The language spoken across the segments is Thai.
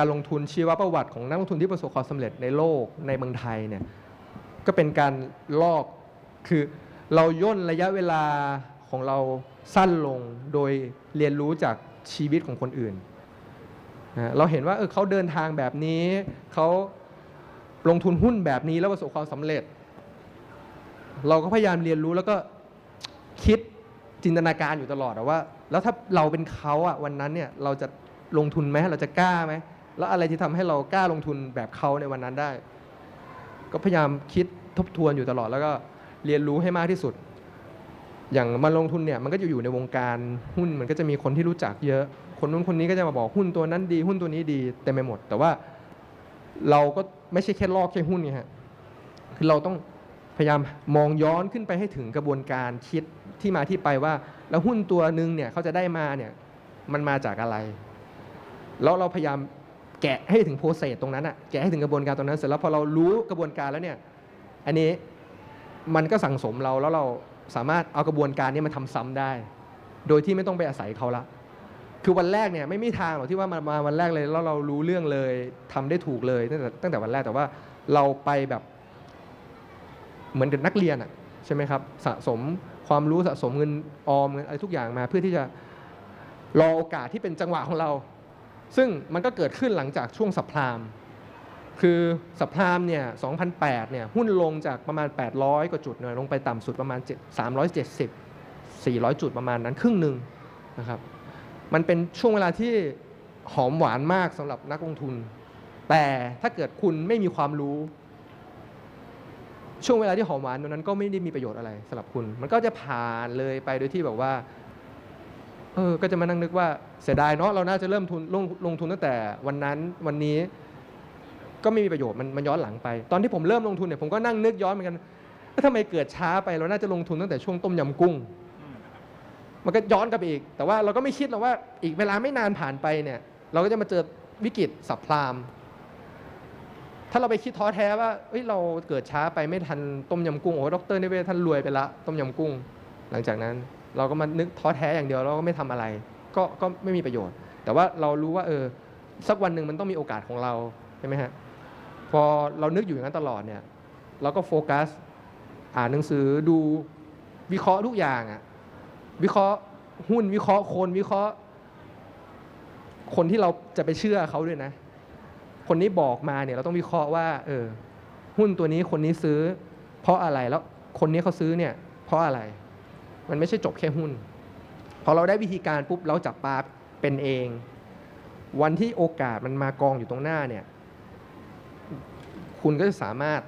การลงทุนชีวประวัติของนักลงทุนที่ประสบความสำเร็จในโลกในเมืองไทยเนี่ยก็เป็นการลอกคือเราย่นระยะเวลาของเราสั้นลงโดยเรียนรู้จากชีวิตของคนอื่นนะเราเห็นว่าเออเขาเดินทางแบบนี้ เขาลงทุนหุ้นแบบนี้แล้วประสบความสำเร็จ เราก็พยายามเรียนรู้แล้วก็คิดจินตนาการอยู่ตลอดว่า แล้วถ้าเราเป็นเขาอะวันนั้นเนี่ยเราจะลงทุนไหมเราจะกล้าไหม แล้วอะไรที่ทำให้เรากล้าลงทุนแบบเขาในวันนั้นได้ ก็พยายามคิดทบทวนอยู่ตลอดแล้วก็เรียนรู้ให้มากที่สุด อย่างมาลงทุนเนี่ยมันก็จะอยู่ในวงการหุ้นมันก็จะมีคนที่รู้จักเยอะ คนนู้นคนนี้ก็จะมาบอกหุ้นตัวนั้นดีหุ้นตัวนี้ดีเต็มไปหมด แต่ว่าเราก็ไม่ใช่แค่ลอกแค่หุ้นไงฮะคือเราต้องพยายามมองย้อนขึ้นไปให้ถึงกระบวนการคิดที่มาที่ไปว่า แล้วหุ้นตัวหนึ่งเนี่ยเขาจะได้มาเนี่ยมันมาจากอะไร แล้วเราพยายาม แกะให้ถึงโปรเซสตรงนั้นอะแกะให้ถึงกระบวนการตรงนั้นเสร็จแล้วพอเรารู้กระบวนการแล้วเนี่ยอันนี้มันก็สั่งสมเราแล้วเราสามารถเอากระบวนการนี้มาทำซ้ำได้ โดยที่ไม่ต้องไปอาศัยเขาละคือวันแรกเนี่ยไม่มีทางหรอกที่ว่ามามาวันแรกเลยแล้วเรารู้เรื่องเลยทำได้ถูกเลยตั้งแต่ตั้งแต่วันแรกแต่ว่าเราไปแบบเหมือนกับนักเรียนอะใช่ไหมครับสะสมความรู้สะสมเงินออมเงินอะไรทุกอย่างมา เพื่อที่จะรอโอกาสที่เป็นจังหวะของเรา ซึ่งมันก็เกิดขึ้นหลังจากช่วงสัปพรามคือสัปพรามเนี่ย2008เนี่ยหุ้นลงจากประมาณ 800 กว่าจุดเนี่ยลงไปต่ำสุดประมาณ 370 400 จุดประมาณนั้นครึ่งหนึ่งนะครับ มันเป็นช่วงเวลาที่หอมหวานมากสำหรับนักลงทุน แต่ถ้าเกิดคุณไม่มีความรู้ ช่วงเวลาที่หอมหวานตรงนั้นก็ไม่ได้มีประโยชน์อะไรสำหรับคุณ มันก็จะผ่านเลยไปโดยที่แบบว่า เออก็จะมานั่งนึกว่าเสียดายเนาะเราน่าจะเริ่มทุนลงลงทุนตั้งแต่วันนั้นวันนี้ ก็ไม่มีประโยชน์มันมันย้อนหลังไป ตอนที่ผมเริ่มลงทุนเนี่ยผมก็นั่งนึกย้อนเหมือนกันว่าทำไมเกิดช้าไปเราน่าจะลงทุนตั้งแต่ช่วงต้มยำกุ้ง มันก็ย้อนกลับไปอีก แต่ว่าเราก็ไม่คิดหรอกว่าอีกเวลาไม่นานผ่านไปเนี่ย เราก็จะมาเจอวิกฤตสับพรามถ้าเราไปคิดท้อแท้ว่าเอ้ยเราเกิดช้าไปไม่ทันต้มยำกุ้งโอ้ดรนิเวศท่านรวยไปละต้มยำกุ้ง หลังจากนั้น เราก็มานึกท้อแท้อย่างเดียวเราก็ไม่ทำอะไร ก็ก็ไม่มีประโยชน์ แต่ว่าเรารู้ว่าเออสักวันหนึ่งมันต้องมีโอกาสของเราใช่ไหมฮะพอเรานึกอยู่อย่างนั้นตลอดเนี่ยเราก็โฟกัส อ่านหนังสือดูวิเคราะห์ทุกอย่างอะวิเคราะห์หุ้นวิเคราะห์คนวิเคราะห์ คนที่เราจะไปเชื่อเขาด้วยนะ คนนี้บอกมาเนี่ยเราต้องวิเคราะห์ว่าเออหุ้นตัวนี้คนนี้ซื้อ เพราะอะไรแล้วคนนี้เขาซื้อเนี่ยเพราะอะไร มันไม่ใช่จบแค่หุ้น พอเราได้วิธีการปุ๊บเราจับปลาเป็นเอง วันที่โอกาสมันมากองอยู่ตรงหน้าเนี่ย คุณก็จะสามารถ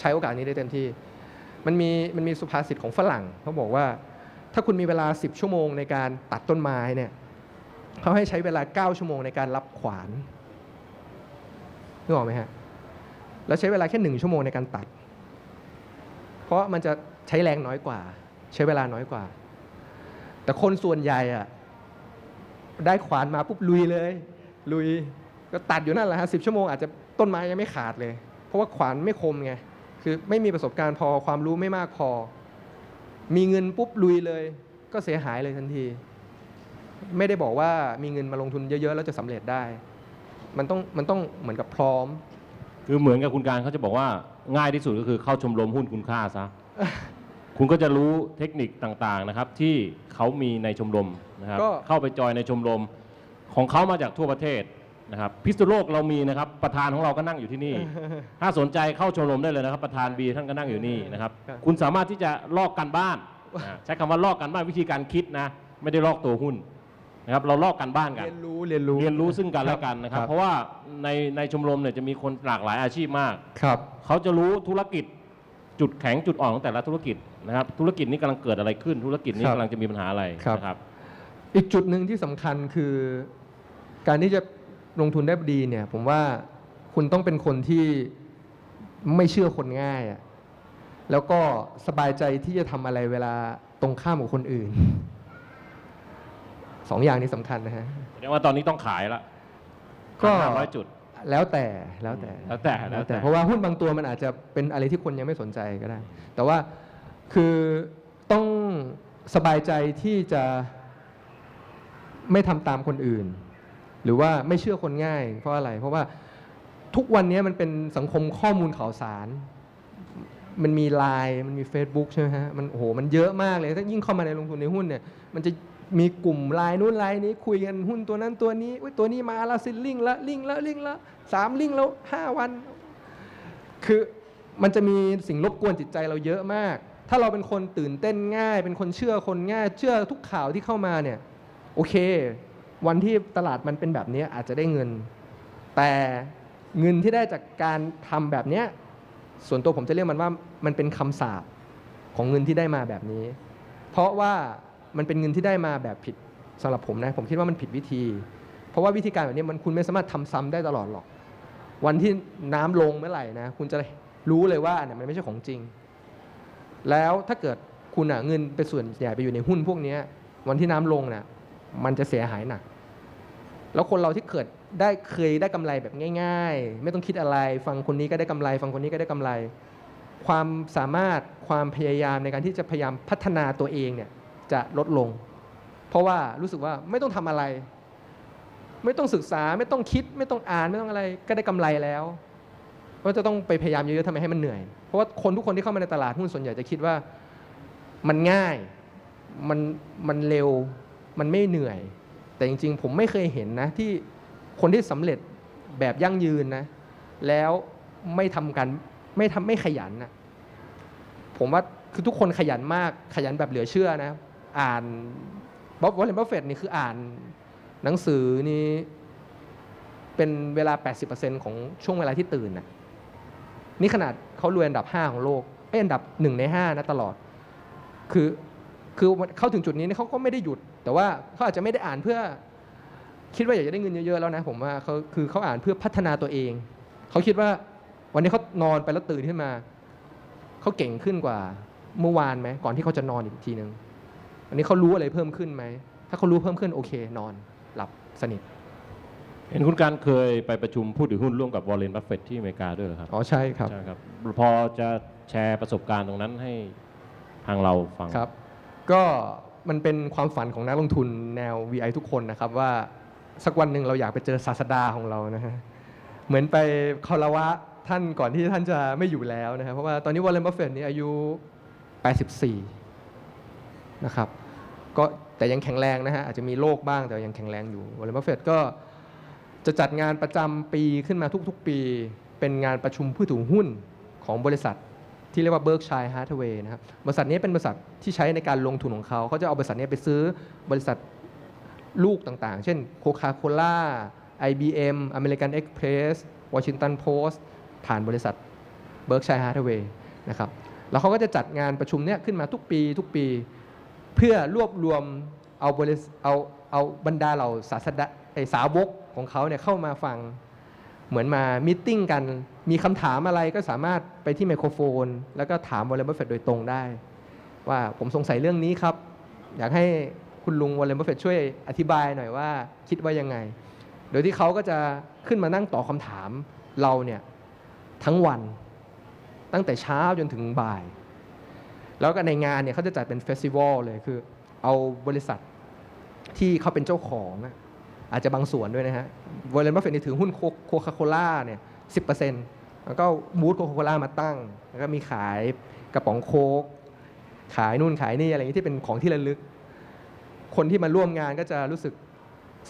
ใช้โอกาสนี้ได้เต็มที่ มันมีมันมีสุภาษิตของฝรั่งเขาบอกว่า ถ้าคุณมีเวลา 10 ชั่วโมงในการตัดต้นไม้เนี่ยเขาให้ใช้เวลา 9 ชั่วโมงในการรับขวานนึกออกไหมฮะ แล้วใช้เวลาแค่หนึ่งชั่วโมงในการตัด เพราะมันจะใช้แรงน้อยกว่า ใช้เวลาน้อยกว่า แต่คนส่วนใหญ่อะได้ขวานมาปุ๊บลุยเลย ลุยก็ตัดอยู่นั่นแหละฮะสิชั่วโมงอาจจะต้นไม้ยังไม่ขาดเลย เพราะว่าขวานไม่คมไงคือไม่มีประสบการณ์พอความรู้ไม่มากพอ มีเงินปุ๊บลุยเลย ก็เสียหายเลยทันที ไม่ได้บอกว่ามีเงินมาลงทุนเยอะๆแล้วจะสำเร็จได้ มันต้องมันต้องเหมือนกับพร้อม คือเหมือนกับคุณการเขาจะบอกว่าง่ายที่สุดก็คือเข้าชมรมหุ้นคุณค่าซะ คุณก็จะรู้เทคนิคต่างๆนะครับ ที่เขามีในชมรมนะครับ ก็ เข้าไปจอยในชมรมของเขามาจากทั่วประเทศนะครับพิษณุโลกเรามีนะครับ ประธานของเราก็นั่งอยู่ที่นี่ ถ้าสนใจเข้าชมรมได้เลยนะครับ ประธานบีท่านก็นั่งอยู่นี่นะครับ ครับ คุณสามารถที่จะลอกกันบ้านนะใช้คำว่าลอกกันบ้านวิธีการคิดนะ ไม่ได้ลอกตัวหุ้นนะครับ เราลอกกันบ้านกัน เรียนรู้เรียนรู้ เรียนรู้ซึ่งกันและกันนะครับ ครับ เพราะว่าในในชมรมเนี่ยจะมีคนหลากหลายอาชีพมาก ครับ เขาจะรู้ธุรกิจจุดแข็งจุดอ่อนของแต่ละธุรกิจ นะครับธุรกิจนี้กำลังเกิดอะไรขึ้น ธุรกิจนี้ครับกำลังจะมีปัญหาอะไรครับ นะครับ อีกจุดหนึ่งที่สำคัญคือ การที่จะลงทุนได้ดีเนี่ย ผมว่าคุณต้องเป็นคนที่ไม่เชื่อคนง่ายอะแล้วก็สบายใจที่จะทำอะไรเวลาตรงข้ามกับคนอื่นสองอย่างนี้สำคัญนะฮะ แสดงว่าตอนนี้ต้องขายละก็ ห้าร้อยจุด แล้วแต่แล้วแต่แล้วแต่แล้วแต่ เพราะว่าหุ้นบางตัวมันอาจจะเป็นอะไรที่คนยังไม่สนใจก็ได้ แต่ว่า คือต้องสบายใจที่จะไม่ทำตามคนอื่น หรือว่าไม่เชื่อคนง่าย เพราะอะไร เพราะว่าทุกวันนี้มันเป็นสังคมข้อมูลข่าวสาร มันมีไลน์มันมี Facebook ใช่ไหมฮะ มันโอ้โห มันเยอะมากเลย ถ้ายิ่งเข้ามาในลงทุนในหุ้นเนี่ย มันจะมีกลุ่มไลน์นู้นไลน์นี้คุยกันหุ้นตัวนั้นตัวนี้อุ๊ยตัวนี้มาละสิลิงละลิงละลิงละสามลิงแล้วห้าวัน คือมันจะมีสิ่งรบกวนจิตใจเราเยอะมาก ถ้าเราเป็นคนตื่นเต้นง่าย เป็นคนเชื่อคนง่าย เชื่อทุกข่าวที่เข้ามาเนี่ย โอเค วันที่ตลาดมันเป็นแบบนี้อาจจะได้เงิน แต่เงินที่ได้จากการทำแบบนี้ส่วนตัวผมจะเรียกมันว่ามันเป็นคำสาปของเงินที่ได้มาแบบนี้ เพราะว่ามันเป็นเงินที่ได้มาแบบผิดสำหรับผมนะผมคิดว่ามันผิดวิธี เพราะว่าวิธีการแบบนี้มันคุณไม่สามารถทำซ้ำได้ตลอดหรอก วันที่น้ำลงเมื่อไหร่นะ คุณจะรู้เลยว่าเนี่ยมันไม่ใช่ของจริง แล้วถ้าเกิดคุณอะเงินไปส่วนใหญ่ไปอยู่ในหุ้นพวกนี้วันที่น้ำลงน่ะมันจะเสียหายหนัก แล้วคนเราที่เกิดได้เคยได้กำไรแบบง่าย ๆ ไม่ต้องคิดอะไร ฟังคนนี้ก็ได้กำไร ฟังคนนี้ก็ได้กำไร ความสามารถความพยายามในการที่จะพยายามพัฒนาตัวเองเนี่ยจะลดลง เพราะว่ารู้สึกว่าไม่ต้องทำอะไร ไม่ต้องศึกษาไม่ต้องคิด ไม่ต้องอ่านไม่ต้องอะไร ก็ได้กำไรแล้ว ก็จะต้องไปพยายามเยอะๆทำไมให้มันเหนื่อย เพราะว่าคนทุกคนที่เข้ามาในตลาดหุ้นส่วนใหญ่จะคิดว่ามันง่ายมันมันเร็วมันไม่เหนื่อย แต่จริง ๆ ผมไม่เคยเห็นนะที่คนที่สำเร็จแบบยั่งยืนนะแล้วไม่ทำกันไม่ทำไม่ขยันนะผมว่าคือทุกคนขยันมากขยันแบบเหลือเชื่อนะ อ่านบ๊อบวอลเลนบัฟเฟตนี่คืออ่านหนังสือนี่เป็นเวลา 80%ของช่วงเวลาที่ตื่นนะ นี่ขนาดเขารวยอันดับ 5 ของโลกไอ้อันดับ 1 ใน 5 นะตลอด คือคือเข้าถึงจุดนี้เขาก็ไม่ได้หยุด แต่ว่าเขาอาจจะไม่ได้อ่านเพื่อ คิดว่าอยากจะได้เงินเยอะๆแล้วนะผมว่าเขาคือเขาอ่านเพื่อพัฒนาตัวเอง เขาคิดว่าวันนี้เขานอนไปแล้วตื่นขึ้นมาเขาเก่งขึ้นกว่าเมื่อวานไหมก่อนที่เขาจะนอนอีกทีหนึ่งอันนี้เขารู้อะไรเพิ่มขึ้นไหมถ้าเขารู้เพิ่มขึ้นโอเค นอนหลับสนิท เห็นคุณการเคยไปประชุมผู้ถือหุ้นร่วมกับวอลเลนบัฟเฟตที่อเมริกาด้วยเหรอครับอ๋อใช่ครับใช่ครับ พอจะแชร์ประสบการณ์ตรงนั้นให้ทางเราฟังครับ ก็มันเป็นความฝันของนักลงทุนแนว VI ทุกคนนะครับว่าสักวันหนึ่งเราอยากไปเจอศาสดาของเรานะฮะเหมือนไปคารวะท่านก่อนที่ท่านจะไม่อยู่แล้วนะครับเพราะว่าตอนนี้วอลเลนบัฟเฟตนี่อายุ 84 นะครับก็แต่ยังแข็งแรงนะฮะอาจจะมีโรคบ้างแต่ยังแข็งแรงอยู่วอลเลนบัฟเฟตก็ จะจัดงานประจำปีขึ้นมาทุกๆปี เป็นงานประชุมผู้ถือหุ้นของบริษัทที่เรียกว่า Berkshire Hathaway นะครับบริษัทนี้เป็นบริษัทที่ใช้ในการลงทุนของเขาเขาจะเอาบริษัทนี้ไปซื้อบริษัทลูกต่างๆ เช่น Coca-Cola IBM American Express Washington Post ผ่านบริษัท Berkshire Hathaway นะครับแล้วเขาก็จะจัดงานประชุมเนี้ยขึ้นมาทุกปีทุกปี เพื่อรวบรวมเอาบริษเอาเอาบรรดาเหล่าศาสดาไอสาวก ของเขาเนี่ยเข้ามาฟัง เหมือนมามิทติ้งกัน มีคำถามอะไรก็สามารถไปที่ไมโครโฟน แล้วก็ถามวอลเลนบัฟเฟตโดยตรงได้ ว่าผมสงสัยเรื่องนี้ครับ อยากให้คุณลุงวอลเลนบัฟเฟตช่วยอธิบายหน่อยว่าคิดว่ายังไง โดยที่เขาก็จะขึ้นมานั่งตอบคำถามเราเนี่ยทั้งวันตั้งแต่เช้าจนถึงบ่าย แล้วก็ในงานเนี่ยเขาจะจัดเป็นเฟสติวัลเลยคือเอาบริษัทที่เขาเป็นเจ้าของ อาจจะบางส่วนด้วยนะฮะวอลเลนบัฟเฟตนี่ถือหุ้นโคคาโคล่าเนี่ยสิแล้วก็บูธโคคาโคล่ามาตั้ง แล้วก็มีขายกระป๋องโค้กขายนู่นขายนี่อะไรอย่างนี้ที่เป็นของที่ระลึก คนที่มาร่วมงานก็จะรู้สึก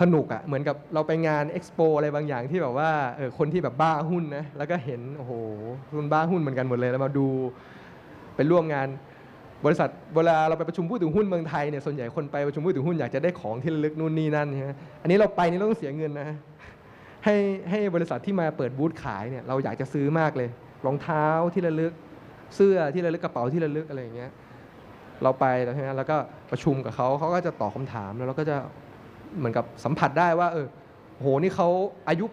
สนุกอะ่ะเหมือนกับเราไปงานเอ็กซ์โปอะไรบางอย่างที่แบบว่าเออคนที่แบบบ้าหุ้นนะแล้วก็เห็นโอ้โหคุณบ้าหุ้นเหมือนกันหมดเลยแล้วมาดูไปร่วมงาน บริษัทเวลาเราไปประชุมผู้ถือหุ้นเมืองไทยเนี่ยส่วนใหญ่คนไปประชุมผู้ถือหุ้นอยากจะได้ของที่ระลึกนู่นนี่นั่นใช่ไหมอันนี้เราไปนี่เราต้องเสียเงินนะให้ให้บริษัทที่มาเปิดบูธขายเนี่ยเราอยากจะซื้อมากเลย รองเท้าที่ระลึกเสื้อที่ระลึกกระเป๋าที่ระลึกอะไรอย่างเงี้ยเราไปแล้วใช่ไหมแล้วก็ประชุมกับเขาเขาก็จะตอบคำถามแล้วเราก็จะเหมือนกับสัมผัสได้ว่าเออโหนี่เขาอายุ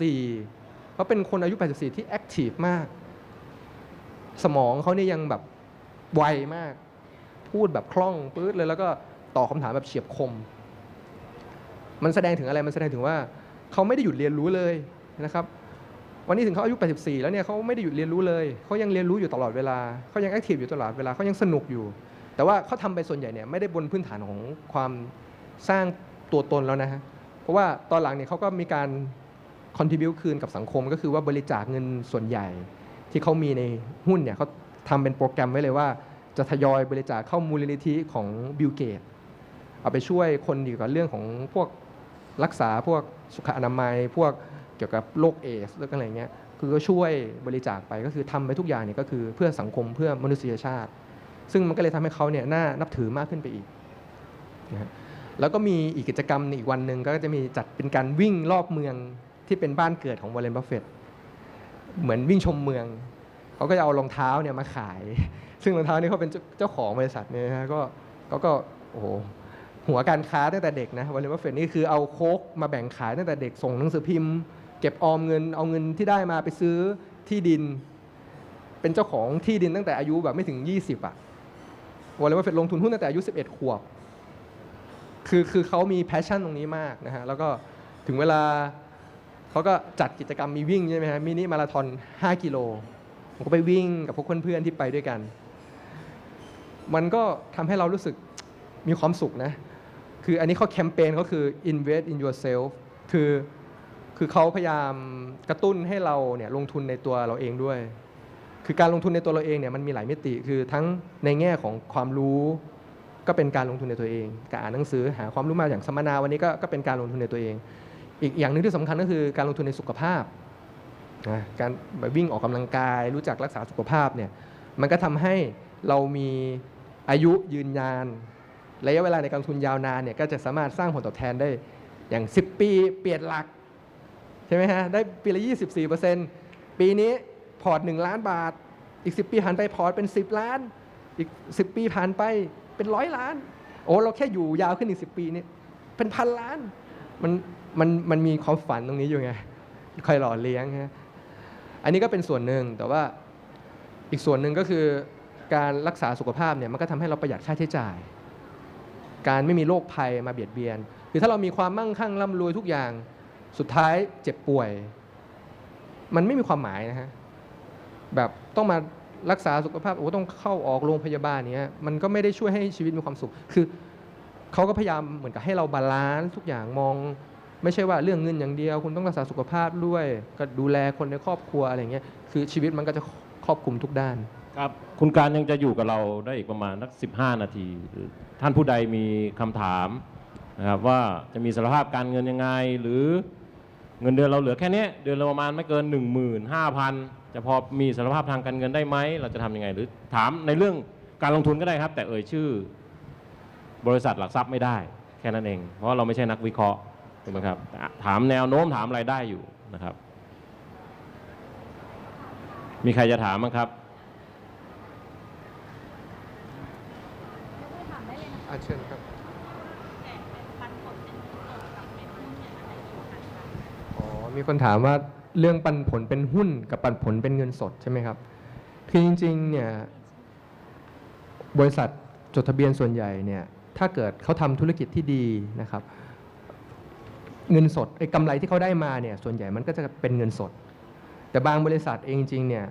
84เขาเป็นคนอายุ 84 ที่แอคทีฟมาก สมองเขาเนี่ยยังแบบ ไวมาก พูดแบบคล่องปื๊ดเลยแล้วก็ตอบคำถามแบบเฉียบคม มันแสดงถึงอะไรมันแสดงถึงว่าเขาไม่ได้หยุดเรียนรู้เลยนะครับ วันนี้ถึงเขาอายุ 84 แล้วเนี่ยเขาไม่ได้หยุดเรียนรู้เลยเขายังเรียนรู้อยู่ตลอดเวลาเขายังแอคทีฟอยู่ตลอดเวลาเขายังสนุกอยู่ แต่ว่าเขาทำไปส่วนใหญ่เนี่ยไม่ได้บนพื้นฐานของความสร้างตัวตนแล้วนะฮะเพราะว่าตอนหลังเนี่ยเขาก็มีการ contribu คืนกับสังคมก็คือว่าบริจาคเงินส่วนใหญ่ที่เขามีในหุ้นเนี่ยเขา ทำเป็นโปรแกรมไว้เลยว่า จะทยอยบริจาคเข้ามูลนิธิของบิลเกตเอาไปช่วยคนเกี่ยวกับเรื่องของพวกรักษาพวกสุขอนามัย พวกเกี่ยวกับโรคเอดสเรื่องอะไรเงี้ยคือก็ช่วยบริจาคไปก็คือทำไปทุกอย่างเนี่ยก็คือเพื่อสังคมเพื่อมนุษยชาติ ซึ่งมันก็เลยทำให้เขาเนี่ยน่านับถือมากขึ้นไปอีกนะฮะแล้วก็มีอีกกิจกรรมอีกวันหนึ่งก็จะมีจัดเป็นการวิ่งรอบเมืองที่เป็นบ้านเกิดของวอร์เรนบัฟเฟตเหมือนวิ่งชมเมือง เขาก็จะเอารองเท้าเนี่ยมาขาย ซึ่งรองเท้านี่เขาเป็นเจ้าเจ้าของบริษัทเนี่ยนะฮะก็เขาก็โอ้โหหัวการค้าตั้งแต่เด็กนะวอร์เรนบัฟเฟตนี่คือเอาโค้กมาแบ่งขายตั้งแต่เด็กส่งหนังสือพิมพ์ เก็บออมเงินเอาเงินที่ได้มาไปซื้อที่ดิน เป็นเจ้าของที่ดินตั้งแต่อายุแบบไม่ถึง 20อะวอร์เรนบัฟเฟตลงทุนหุ้นตั้งแต่อายุ 11 ขวบ คือคือเขามีแพชชั่นตรงนี้มากนะฮะแล้วก็ถึงเวลาเขาก็จัดกิจกรรมมีวิ่งใช่ไหมฮะมินิมาราธอน 5 กิโล ผมก็ไปวิ่งกับพวกเพื่อนๆที่ไปด้วยกัน มันก็ทำให้เรารู้สึกมีความสุขนะ คืออันนี้เขาแคมเปญเขาคือ invest in yourself คือคือเขาพยายามกระตุ้นให้เราเนี่ยลงทุนในตัวเราเองด้วย คือการลงทุนในตัวเราเองเนี่ยมันมีหลายมิติ คือทั้งในแง่ของความรู้ก็เป็นการลงทุนในตัวเอง การอ่านหนังสือหาความรู้มาอย่างสัมมนาวันนี้ก็ก็เป็นการลงทุนในตัวเอง อีกอย่างหนึ่งที่สำคัญก็คือการลงทุนในสุขภาพ นะการไปวิ่งออกกำลังกาย รู้จักรักษาสุขภาพเนี่ยมันก็ทำให้เรามีอายุยืนยานระยะเวลาในการทุนยาวนานเนี่ยก็จะสามารถสร้างผลตอบแทนได้อย่าง 10 ปีเปลี่ยนหลัก ใช่ไหมฮะ ได้ปีละ24 ปีนี้พอร์ต 1 ล้านบาท อีก 10 ปีผ่านไปพอร์ตเป็น 10 ล้าน อีก 10 ปีผ่านไปเป็นร้อยล้าน โอ้เราแค่อยู่ยาวขึ้นอีก 10 ปีนี่เป็นพันล้านมันมันมันมีความฝันตรงนี้อยู่ไงคอยหล่อเลี้ยงฮะ อันนี้ก็เป็นส่วนหนึ่งแต่ว่าอีกส่วนหนึ่งก็คือการรักษาสุขภาพเนี่ยมันก็ทำให้เราประหยัดค่าใช้จ่าย การไม่มีโรคภัยมาเบียดเบียนคือถ้าเรามีความมั่งคั่งร่ำรวยทุกอย่างสุดท้ายเจ็บป่วย มันไม่มีความหมายนะฮะแบบต้องมารักษาสุขภาพโอ้ต้องเข้าออกโรงพยาบาลเนี้ยมันก็ไม่ได้ช่วยให้ชีวิตมีความสุข คือเขาก็พยายามเหมือนกับให้เราบาลานซ์ทุกอย่างมอง ไม่ใช่ว่าเรื่องเงินอย่างเดียว คุณต้องรักษาสุขภาพด้วยก็ดูแลคนในครอบครัวอะไรเงี้ยคือชีวิตมันก็จะครอบคลุมทุกด้าน ครับคุณการยังจะอยู่กับเราได้อีกประมาณสัก 15 นาที ท่านผู้ใดมีคำถามนะครับว่าจะมีสารภาพการเงินยังไง หรือเงินเดือนเราเหลือแค่เนี้ยเดือนละประมาณไม่เกิน 15,000 จะพอมีสารภาพทางการเงินได้ไหมเราจะทำยังไง หรือถามในเรื่องการลงทุนก็ได้ครับ แต่เอ่ยชื่อ บริษัทหลักทรัพย์ไม่ได้ แค่นั้นเอง เพราะเราไม่ใช่นักวิเคราะห์ ถูกไหมครับแต่ถามแนวโน้มถามอะไรได้อยู่นะครับ มีใครจะถามมั้งครับอาเชิญครับอ๋อมีคนถามว่าเรื่องปันผลเป็นหุ้นกับปันผลเป็นเงินสดใช่ไหมครับ คือจริงๆเนี่ยบริษัทจดทะเบียนส่วนใหญ่เนี่ยถ้าเกิดเขาทำธุรกิจที่ดีนะครับ เงินสดไอ้กำไรที่เขาได้มาเนี่ยส่วนใหญ่มันก็จะเป็นเงินสด แต่บางบริษัทเองจริงเนี่ย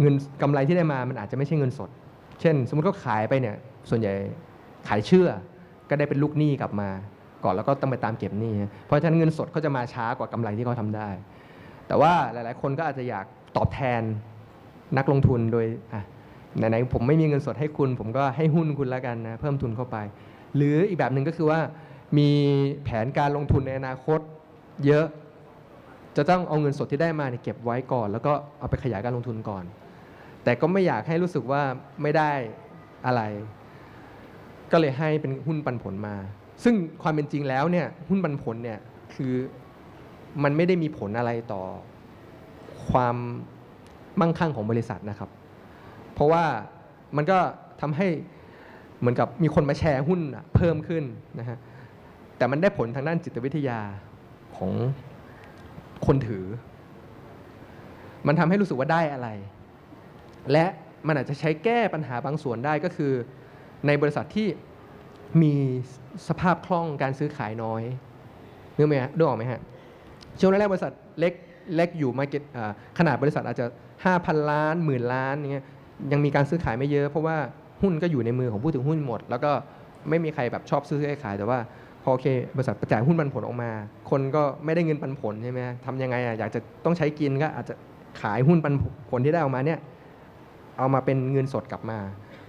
เงินกำไรที่ได้มามันอาจจะไม่ใช่เงินสด เช่น สมมติเขาขายไปเนี่ยส่วนใหญ่ขายเชื่อ ก็ได้เป็นลูกหนี้กลับมา ก่อนแล้วก็ต้องไปตามเก็บหนี้เพราะฉะนั้นเงินสดเขาจะมาช้ากว่ากำไรที่เขาทำได้ แต่ว่าหลาย ๆ คนก็อาจจะอยากตอบแทนนักลงทุนโดยอะไหนๆผมไม่มีเงินสดให้คุณ ผมก็ให้หุ้นคุณแล้วกันนะเพิ่มทุนเข้าไป หรืออีกแบบหนึ่งก็คือว่า มีแผนการลงทุนในอนาคตเยอะ จะต้องเอาเงินสดที่ได้มาเนี่ยเก็บไว้ก่อน แล้วก็เอาไปขยายการลงทุนก่อน แต่ก็ไม่อยากให้รู้สึกว่าไม่ได้อะไร ก็เลยให้เป็นหุ้นปันผลมา ซึ่งความเป็นจริงแล้วเนี่ยหุ้นปันผลเนี่ยคือมันไม่ได้มีผลอะไรต่อความมั่งคั่งของบริษัทนะครับ เพราะว่ามันก็ทำให้เหมือนกับมีคนมาแชร์หุ้นเพิ่มขึ้นนะฮะ แต่มันได้ผลทางด้านจิตวิทยาของคนถือ มันทำให้รู้สึกว่าได้อะไร และมันอาจจะใช้แก้ปัญหาบางส่วนได้ก็คือ ในบริษัทที่มีสภาพคล่องการซื้อขายน้อยนึกไหมฮะนึกออกไหมฮะช่วงแรกๆบริษัทเล็กเล็กอยู่มาเก็ตขนาดบริษัทอาจจะ 5,000 ล้านหมื่นล้านอย่างเงี้ยยังมีการซื้อขายไม่เยอะ เพราะว่าหุ้นก็อยู่ในมือของผู้ถือหุ้นหมด แล้วก็ไม่มีใครแบบชอบซื้อขายแต่ว่า พอโอเค บริษัทประจ่ายหุ้นปันผลออกมา คนก็ไม่ได้เงินปันผลใช่ไหมทำยังไงอะอยากจะต้องใช้กินก็อาจจะขายหุ้นปันผลที่ได้ออกมาเนี่ยเอามาเป็นเงินสดกลับมา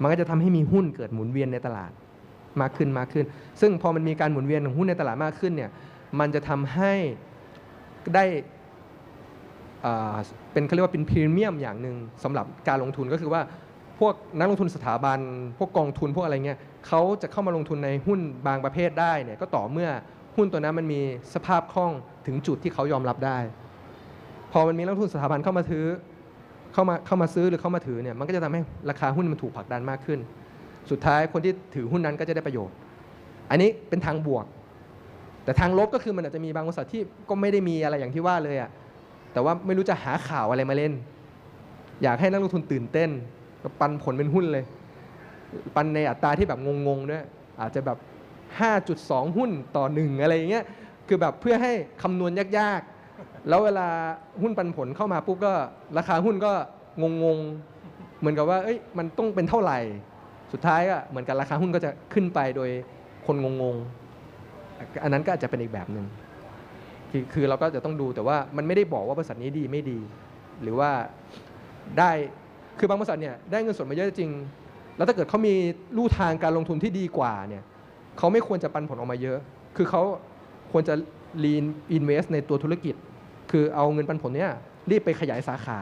มันก็จะทำให้มีหุ้นเกิดหมุนเวียนในตลาดมากขึ้นมากขึ้น ซึ่งพอมันมีการหมุนเวียนของหุ้นในตลาดมากขึ้นเนี่ยมันจะทำให้ได้เป็นเขาเรียกว่าเป็นพรีเมียมอย่างหนึ่งสำหรับการลงทุนก็คือว่าพวกนักลงทุนสถาบัน พวกกองทุนพวกอะไรเงี้ย เขาจะเข้ามาลงทุนในหุ้นบางประเภทได้เนี่ยก็ต่อเมื่อหุ้นตัวนั้นมันมีสภาพคล่องถึงจุดที่เขายอมรับได้ พอมันมีนักลงทุนสถาบันเข้ามาถือเข้ามาเข้ามาซื้อหรือเข้ามาถือเนี่ยมันก็จะทำให้ราคาหุ้นมันถูกผลักดันมากขึ้น สุดท้ายคนที่ถือหุ้นนั้นก็จะได้ประโยชน์ อันนี้เป็นทางบวก แต่ทางลบก็คือมันอาจจะมีบางบริษัทที่ก็ไม่ได้มีอะไรอย่างที่ว่าเลยอะแต่ว่าไม่รู้จะหาข่าวอะไรมาเล่น อยากให้นักลงทุนตื่นเต้นก็ปันผลเป็นหุ้นเลย ปันในอัตราที่แบบงงๆด้วยอาจจะแบบ 5.2 หุ้นต่อหนึ่งอะไรอย่างเงี้ยคือแบบเพื่อให้คำนวณยากๆ แล้วเวลาหุ้นปันผลเข้ามาปุ๊บก็ราคาหุ้นก็งงๆ เหมือนกับว่าเอ้ยมันต้องเป็นเท่าไหร่ สุดท้ายก็เหมือนกับราคาหุ้นก็จะขึ้นไปโดยคนงงๆ อันนั้นก็อาจจะเป็นอีกแบบหนึ่งคือคือเราก็จะต้องดูแต่ว่ามันไม่ได้บอกว่าบริษัทนี้ดีไม่ดี หรือว่าได้คือบางบริษัทเนี่ยได้เงินสดมาเยอะจริง แล้วถ้าเกิดเขามีลู่ทางการลงทุนที่ดีกว่าเนี่ยเขาไม่ควรจะปันผลออกมาเยอะ คือเขาควรจะ lean invest ในตัวธุรกิจ คือเอาเงินปันผลเนี่ยรีบไปขยายสาขา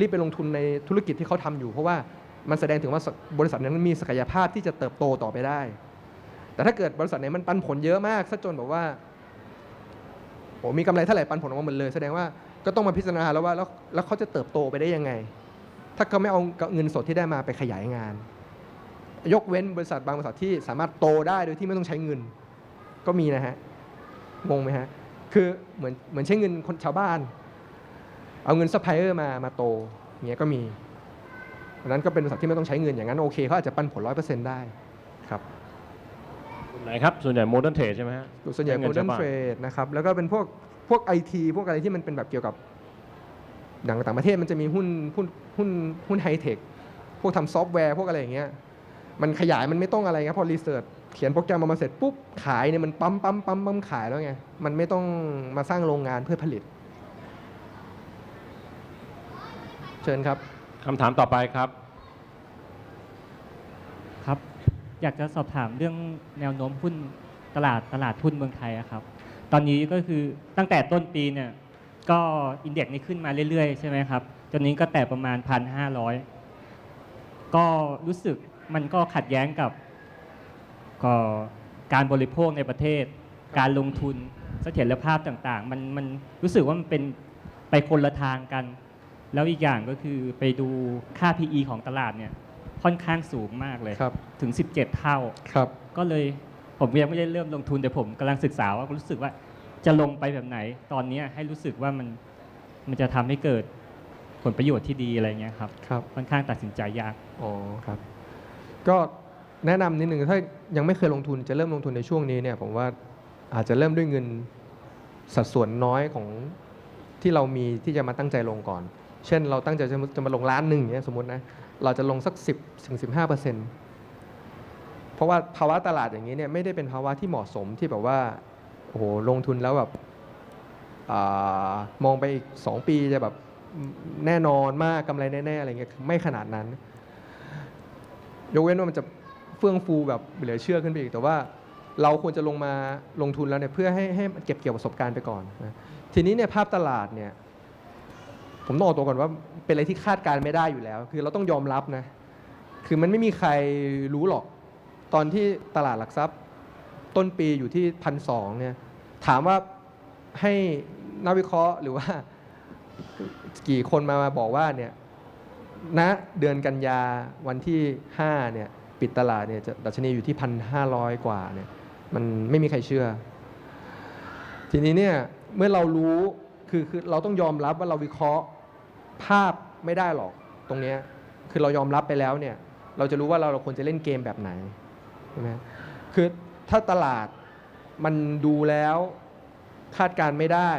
รีบไปลงทุนในธุรกิจที่เขาทำอยู่ เพราะว่ามันแสดงถึงว่าบริษัทนั้นมีศักยภาพที่จะเติบโตต่อไปได้ แต่ถ้าเกิดบริษัทไหนมันปันผลเยอะมากซะจนแบบว่าโอ้มีกำไรเท่าไหร่ปันผลออกมาหมดเลย แสดงว่าก็ต้องมาพิจารณาแล้วว่าแล้วแล้วเขาจะเติบโตไปได้ยังไง ถ้าเขาไม่เอาเงินสดที่ได้มาไปขยายงาน ยกเว้นบริษัทบางบริษัทที่สามารถโตได้โดยที่ไม่ต้องใช้เงิน ก็มีนะฮะงงไหมฮะคือเหมือนเหมือนใช้เงินคนชาวบ้าน เอาเงินซัพพลายเออร์มามาโตอย่างเงี้ยก็มีอันนั้นก็เป็นบริษัทที่ไม่ต้องใช้เงินอย่างนั้นโอเคเขาอาจจะปันผลร้อยเปอร์เซ็นต์ได้ครับไหนครับ ส่วนใหญ่โมเดิร์นเทรดใช่ไหมฮะส่วนใหญ่ใช้เงิโมนเดิร์นชาวบ้านเทรดนะครับแล้วก็เป็นพวกพวกไอทีพวกอะไรที่มันเป็นแบบเกี่ยวกับอย่างต่างประเทศมันจะมีหุ้นหุ้นหุ้นหุ้นไฮเทคพวกทำซอฟต์แวร์พวกอะไรอย่างเงี้ย มันขยายมันไม่ต้องอะไรครับพอรีเสิร์ชเขียนโปรแกรมออกมาเสร็จปุ๊บขายเนี่ยมันปั๊มปั๊มปั๊มปั๊มขายแล้วไงมันไม่ต้องมาสร้างโรงงานเพื่อผลิต เชิญครับคำถามต่อไปครับ ครับ อยากจะสอบถามเรื่องแนวโน้มหุ้นตลาดตลาดหุ้นเมืองไทยอะครับ ตอนนี้ก็คือตั้งแต่ต้นปีเนี่ยก็อินเด็กซ์นี่ขึ้นมาเรื่อยๆ ใช่ไหมครับตอนนี้ก็แต่ประมาณ1,500ก็รู้สึก มันก็ขัดแย้งกับก็การบริโภคในประเทศ การลงทุนเสถียรภาพต่างๆ มันมันรู้สึกว่ามันเป็นไปคนละทางกัน แล้วอีกอย่างก็คือไปดูค่า PE ของตลาดเนี่ยค่อนข้างสูงมากเลยครับถึง 17 เท่าครับก็เลยผมยังไม่ได้เริ่มลงทุนแต่ผมกำลังศึกษาว่ารู้สึกว่าจะลงไปแบบไหน ตอนเนี้ยให้รู้สึกว่ามันมันจะทำให้เกิดผลประโยชน์ที่ดีอะไรเงี้ยครับครับค่อนข้างตัดสินใจยากอ๋อครับ ก็แนะนำนิดหนึ่งถ้ายังไม่เคยลงทุนจะเริ่มลงทุนในช่วงนี้เนี่ยผมว่าอาจจะเริ่มด้วยเงินสัดส่วนน้อยของที่เรามีที่จะมาตั้งใจลงก่อน เช่น เราตั้งใจจะจะมาลงล้านหนึ่งเนี่ยสมมตินะเราจะลงสัก 10ถึง15เปอร์เซ็นต์เพราะว่าภาวะตลาดอย่างนี้เนี่ยไม่ได้เป็นภาวะที่เหมาะสมที่แบบว่าโอ้โหลงทุนแล้วแบบอมองไปอีก 2 ปีจะแบบแน่นอนมากกำไรแน่ๆอะไรเงี้ยไม่ขนาดนั้น ยกเว้นว่ามันจะเฟื่องฟูแบบเหลือเชื่อขึ้นไปอีก แต่ว่าเราควรจะลงมาลงทุนแล้วเนี่ยเพื่อให้ให้มันเก็บเกี่ยวประสบการณ์ไปก่อนนะทีนี้เนี่ยภาพตลาดเนี่ยผมต้องบอกตัวก่อนว่าเป็นอะไรที่คาดการณ์ไม่ได้อยู่แล้ว คือเราต้องยอมรับนะคือมันไม่มีใครรู้หรอกตอนที่ตลาดหลักทรัพย์ ต้นปีอยู่ที่พันสองเนี่ยถามว่าให้นักวิเคราะห์หรือว่ากี่คนมามาบอกว่าเนี่ย ณเดือนกันยาวันที่5เนี่ยปิดตลาดเนี่ยดัชนีอยู่ที่พันห้าร้อยกว่าเนี่ยมันไม่มีใครเชื่อ ทีนี้เนี่ยเมื่อเรารู้คือคือเราต้องยอมรับว่าเราวิเคราะห์ภาพไม่ได้หรอกตรงนี้คือเรายอมรับไปแล้วเนี่ยเราจะรู้ว่าเราเราควรจะเล่นเกมแบบไหนใช่ไหมคือถ้าตลาดมันดูแล้วคาดการณ์ไม่ได้